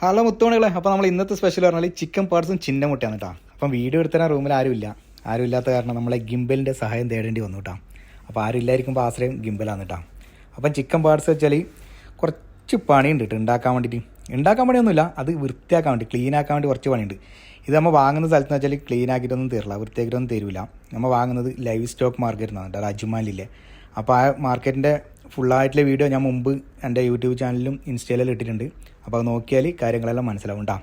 Hello മുത്തോണികളെ അപ്പോൾ നമ്മൾ ഇന്നത്തെ സ്പെഷ്യൽ പറഞ്ഞാൽ ചിക്കൻ പാർട്സും ചിന്ന മുട്ടയാണ് കേട്ടോ അപ്പം വീഡിയോ എടുത്തരാൻ റൂമിൽ ആരുമില്ല. ആരുമില്ലാത്ത കാരണം നമ്മളെ ഗിംബലിന്റെ സഹായം തേടേണ്ടി വന്നു കേട്ടോ അപ്പോൾ ആരുമില്ലായിരിക്കുമ്പോൾ ആശ്രയം ഗിംബലാണ് കേട്ടോ അപ്പം ചിക്കൻ പാർട്സ് വെച്ചാൽ കുറച്ച് പണിയുണ്ട് കേട്ടോ ഉണ്ടാക്കാൻ വേണ്ടിയിട്ട് ഉണ്ടാക്കാൻ പണിയൊന്നുമില്ല അത് വൃത്തിയാക്കാൻ വേണ്ടി ക്ലീൻ ആക്കാൻ വേണ്ടി കുറച്ച് പണിയുണ്ട്. ഇത് നമ്മൾ വാങ്ങുന്ന സ്ഥലത്ത് വെച്ചാൽ ക്ലീൻ ആക്കിയിട്ടൊന്നും തരില്ല വൃത്തിയാക്കിയിട്ടൊന്നും തരില്ല നമ്മൾ വാങ്ങുന്നത് ലൈവ് സ്റ്റോക്ക് മാർക്കറ്റിൽ നിന്നാണ് കേട്ടോ അപ്പോൾ ആ മാർക്കറ്റിന്റെ ഫുള്ളായിട്ടുള്ള വീഡിയോ ഞാൻ മുമ്പ് എന്റെ യൂട്യൂബ് ചാനലിലും ഇൻസ്റ്റയിലും ഇട്ടിട്ടുണ്ട്. അപ്പോൾ അത് നോക്കിയാൽ കാര്യങ്ങളെല്ലാം മനസ്സിലാവും കേട്ടോ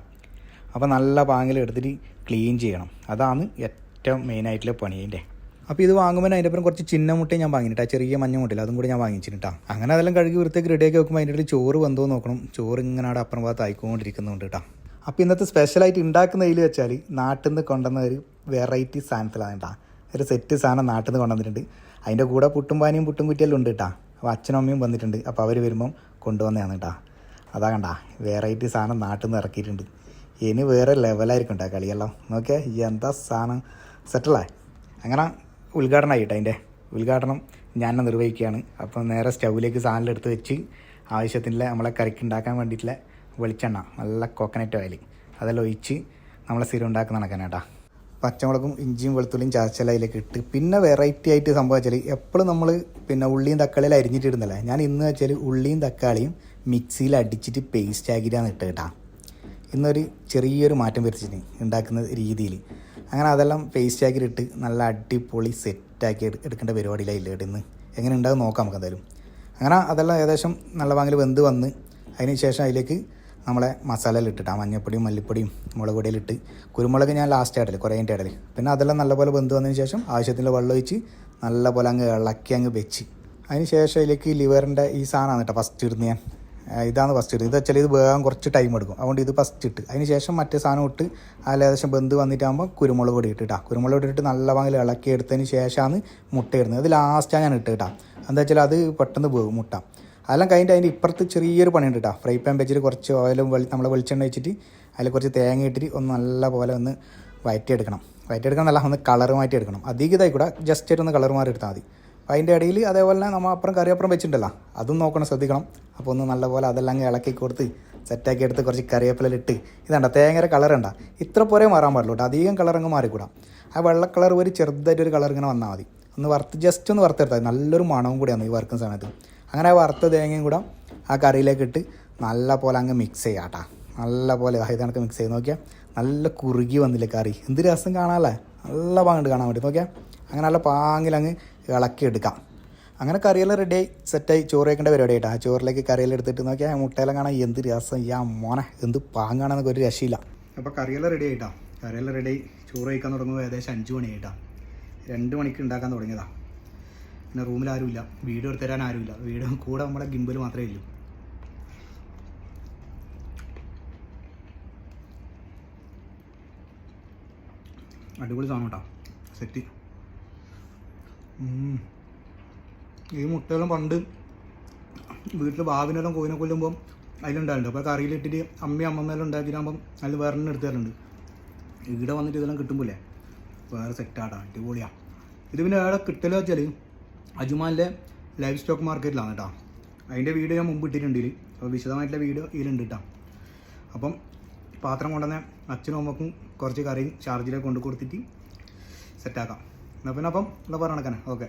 അപ്പോൾ നല്ല പാങ്ങിൽ എടുത്തിട്ട് ക്ലീൻ ചെയ്യണം. അതാണ് ഏറ്റവും മെയിനായിട്ടുള്ള പണി അപ്പോൾ ഇത് വാങ്ങുമ്പോൾ അതിന്റെ അപ്പുറം കുറച്ച് ചിന്ന മുട്ടയും ഞാൻ വാങ്ങിയിട്ട് ചെറിയ മഞ്ഞ മുട്ടയില്ല അതും കൂടി ഞാൻ വാങ്ങിച്ചിട്ടാ അങ്ങനെ അതെല്ലാം കഴുകി വൃത്തിയൊക്കെ റെഡിയാക്കി വെക്കുമ്പോൾ അതിന്റെ ഇടയിൽ ചോറ് വന്നോ നോക്കണം. ചോറ് ഇങ്ങനെ അവിടെ അപ്പുറം ഭാഗത്ത് ആയിക്കൊണ്ടിരിക്കുന്നുണ്ട് കേട്ടോ അപ്പോൾ ഇന്നത്തെ സ്പെഷ്യലായിട്ട് ഉണ്ടാക്കുന്നതിൽ വെച്ചാൽ നാട്ടിൽ നിന്ന് കൊണ്ടുവന്ന ഒരു വെറൈറ്റി സാധനത്തിലാണ് കേട്ടോ ഒരു സെറ്റ് സാധനം നാട്ടിൽ നിന്ന് കൊണ്ടുവന്നിട്ടുണ്ട്. അതിന്റെ കൂടെ പുട്ടും പാനിയും പുട്ടും കുറ്റിയെല്ലാം ഉണ്ട് കേട്ടോ അപ്പോൾ അച്ഛനും അമ്മയും വന്നിട്ടുണ്ട്. അപ്പോൾ അവർ വരുമ്പം കൊണ്ടുവന്നതാണ് കേട്ടോ. അതാ കണ്ട വെറൈറ്റി സാധനം നാട്ടിൽ നിന്ന് ഇറക്കിയിട്ടുണ്ട്. ഇനി വേറെ ലെവലായിരിക്കും കേട്ടോ കളിയെല്ലാം. നോക്കിയാൽ എന്താ സാധനം? സെറ്റിലായി അങ്ങനെ ഉദ്ഘാടനമായി കേട്ടോ അതിന്റെ? ഉദ്ഘാടനം ഞാൻ നിർവഹിക്കുകയാണ്. അപ്പോൾ നേരെ സ്റ്റൗവിലേക്ക് സാധനം എടുത്ത് വെച്ച് ആവശ്യത്തിനുള്ള നമ്മളെ കറിക്ക് ഉണ്ടാക്കാൻ വേണ്ടിയിട്ടുള്ള വെളിച്ചെണ്ണ നല്ല കോക്കനറ്റ് ഓയിൽ അതെല്ലാം ഒഴിച്ച് നമ്മളെ സ്ഥിരം ഉണ്ടാക്കുന്ന കണക്കാണ് പച്ചമുളകും ഇഞ്ചിയും വെളുത്തുള്ളിയും ചതച്ചെല്ലാം അതിലേക്ക് ഇട്ട് പിന്നെ വെറൈറ്റി ആയിട്ട് സംഭവം വെച്ചാൽ എപ്പോഴും നമ്മൾ പിന്നെ ഉള്ളിയും തക്കാളിയിൽ അരിഞ്ഞിട്ടിടുന്നില്ല? ഞാൻ ഇന്ന് വെച്ചാൽ ഉള്ളിയും തക്കാളിയും മിക്സിയിൽ അടിച്ചിട്ട് പേസ്റ്റ് ആക്കിയിട്ടാണ് ഇട്ട് കേട്ടോ. ഇന്നൊരു ചെറിയൊരു മാറ്റം വരുത്തിച്ചിട്ട് ഉണ്ടാക്കുന്ന രീതിയിൽ അങ്ങനെ അതെല്ലാം പേസ്റ്റ് ആക്കിയിട്ട് നല്ല അടിപൊളി സെറ്റാക്കി എടുക്കേണ്ട പരിപാടിയിലായില്ല കേട്ടോ ഇന്ന്. എങ്ങനെ ഉണ്ടാകും നോക്കാം നമുക്ക് എന്തായാലും. അങ്ങനെ അതെല്ലാം ഏകദേശം നല്ല വാങ്ങിൽ വെന്ത് വന്ന് അതിന് ശേഷം അതിലേക്ക് നമ്മളെ മസാലയിലിട്ടിട്ട് ആ മഞ്ഞപ്പൊടിയും മല്ലിപ്പൊടിയും മുളക് പൊടിയിലിട്ട് കുരുമുളക് ഞാൻ ലാസ്റ്റ് ഇടൽ കുറേ കഴിഞ്ഞിട്ട് ഇടൽ പിന്നെ അതെല്ലാം നല്ലപോലെ വെന്ത് വന്നതിന് ശേഷം ആവശ്യത്തിന് വെള്ളം ഒഴിച്ച് നല്ലപോലെ അങ്ങ് ഇളക്കി അങ്ങ് വെച്ച്. അതിന് ശേഷം ഇതിലേക്ക് ലിവറിന്റെ ഈ സാധനമാണ് കേട്ടോ ഫസ്റ്റ് ഇടുന്ന ഞാൻ. ഇതാണ് ഫസ്റ്റ് ഇടുന്നത്. ഇത് വെച്ചാൽ ഇത് വേഗം കുറച്ച് ടൈം എടുക്കും. അതുകൊണ്ട് ഇത് ഫസ്റ്റ് ഇട്ട്. അതിന് ശേഷം മറ്റേ സാധനം ഇട്ട് അതിൽ ഏകദേശം ബന്ധ് വന്നിട്ടാകുമ്പോൾ കുരുമുളക് പൊടി ഇട്ടിട്ടാ. കുരുമുളക് പൊടി ഇട്ട് നല്ല വാങ്ങൽ ഇളക്കി എടുത്തതിന് ശേഷമാണ് മുട്ട ഇടുന്നത്. അത് ലാസ്റ്റാണ് ഞാൻ ഇട്ട് കേട്ടാ. എന്താ വെച്ചാൽ അത് പെട്ടെന്ന് പോകും മുട്ട. അതെല്ലാം കഴിഞ്ഞിട്ട് അതിന്റെ ഇപ്പുറത്ത് ചെറിയൊരു പണിയുണ്ട് കേട്ടോ ഫ്രൈ പാൻ വെച്ചിട്ട് കുറച്ച് ഓയിലും വെളി നമ്മൾ വെളിച്ചെണ്ണ വെച്ചിട്ട് അതിൽ കുറച്ച് തേങ്ങ ഇട്ടിട്ട് ഒന്ന് നല്ല പോലെ ഒന്ന് വയറ്റിയെടുക്കണം. വയറ്റിയെടുക്കണം നല്ല ഒന്ന് കളർ മാറ്റി എടുക്കണം. അധികം ഇതായിക്കൂടെ ജസ്റ്റ് ഒന്ന് കളർ മാറി എടുത്താൽ മതി. അപ്പോൾ അതിന്റെ ഇടയിൽ അതേപോലെ തന്നെ നമ്മൾ അപ്പുറം കറിയപ്പുറം വെച്ചിട്ടുണ്ടല്ലോ അതും നോക്കണം ശ്രദ്ധിക്കണം. അപ്പോൾ ഒന്ന് നല്ലപോലെ അതെല്ലാം ഇളക്കി കൊടുത്ത് സെറ്റാക്കി എടുത്ത് കുറച്ച് കറിവേപ്പില ഇട്ട്. ഇതാണ്ട തേങ്ങയുടെ കളർ ഉണ്ട ഇത്ര പോരെ മാറാൻ പാടുള്ളൂ അധികം കളർ അങ്ങ് മാറിക്കൂടാ. ആ വെള്ള കളർ ഒരു ചെറുതായിട്ടൊരു കളർ ഇങ്ങനെ വന്നാൽ മതി. ഒന്ന് വറുത്ത് ജസ്റ്റ് ഒന്ന് വറുത്തെടുത്താൽ. നല്ലൊരു മണവും കൂടിയാണ് ഈ വറുക്കുന്ന സമയത്ത്. അങ്ങനെ വറുത്ത തേങ്ങയും കൂടെ ആ കറിയിലേക്ക് ഇട്ട് നല്ല പോലെ അങ്ങ് മിക്സ് ചെയ്യാം കേട്ടോ നല്ല പോലെ ഇത് കണക്ക് മിക്സ് ചെയ്ത് നോക്കിയാൽ നല്ല കുറുകി വന്നില്ലേ കറി. എന്ത് രസം കാണാമല്ലേ നല്ല പാങ്ങുണ്ട് കാണാൻ വേണ്ടി. നോക്കിയാൽ അങ്ങനെ നല്ല പാങ്ങിൽ അങ്ങ് ഇളക്കി എടുക്കാം അങ്ങനെ കറിയെല്ലാം റെഡിയായി സെറ്റായി ചോറ് വയ്ക്കേണ്ട പരിപാടി ആയിട്ടാ. ആ ചോറിലേക്ക് കറിയെല്ലാം എടുത്തിട്ട് നോക്കിയാൽ മുട്ടയെല്ലാം കാണാൻ എന്ത് രസം. ഈ മോനെ എന്ത് പാങ്ങാണെന്നൊക്കെ ഒരു രക്ഷയില്ല. അപ്പോൾ കറിയെല്ലാം റെഡി ആയിട്ടാ. കറിയെല്ലാം റെഡി ചോറ് കഴിക്കാൻ തുടങ്ങുമ്പോൾ ഏകദേശം അഞ്ച് മണി ആയിട്ടാ രണ്ട് മണിക്ക് ഉണ്ടാക്കാൻ തുടങ്ങിയതാണ് പിന്നെ റൂമിൽ ആരുമില്ല. വീഡിയോ എടുത്ത് തരാൻ ആരുമില്ല. വീട് കൂടെ നമ്മുടെ ഗിംബൽ മാത്രമേ ഉള്ളൂ അടിപൊളി സാധനം കേട്ടോ. സെറ്റ്. ഈ മുട്ടയെല്ലാം പണ്ട് വീട്ടിൽ ബാബിനെല്ലാം കോയിനെ കൊല്ലുമ്പോൾ അതിലുണ്ടായിട്ടുണ്ട് അപ്പോൾ കറിയിലിട്ടിട്ട് അമ്മയും അമ്മമ്മയെല്ലാം ഉണ്ടാക്കിയിട്ടാകുമ്പം അതിൽ വേറെ എടുത്തു തരുന്നുണ്ട് ഇവിടെ വന്നിട്ട് ഇതെല്ലാം കിട്ടുമ്പോഴേ വേറെ സെറ്റാട്ടാ അടിപൊളിയാണ് ഇത് പിന്നെ വേറെ കിട്ടലെന്ന് വെച്ചാൽ അജുമാനിലെ ലൈവ് സ്റ്റോക്ക് മാർക്കറ്റിലാണ് കേട്ടോ അതിന്റെ വീഡിയോ ഞാൻ മുമ്പ് ഇട്ടിട്ടുണ്ട് ഇതിൽ അപ്പോൾ വിശദമായിട്ടുള്ള വീഡിയോ ഇതിലുണ്ട് കേട്ടോ അപ്പം പാത്രം കൊണ്ടുവന്ന അച്ഛനും അമ്മക്കും കുറച്ച് കറിയും ചാർജിലേക്ക് കൊണ്ട് കൊടുത്തിട്ട് സെറ്റാക്കാം എന്നാൽ പിന്നെ അപ്പം എന്താ പറഞ്ഞ ഓക്കെ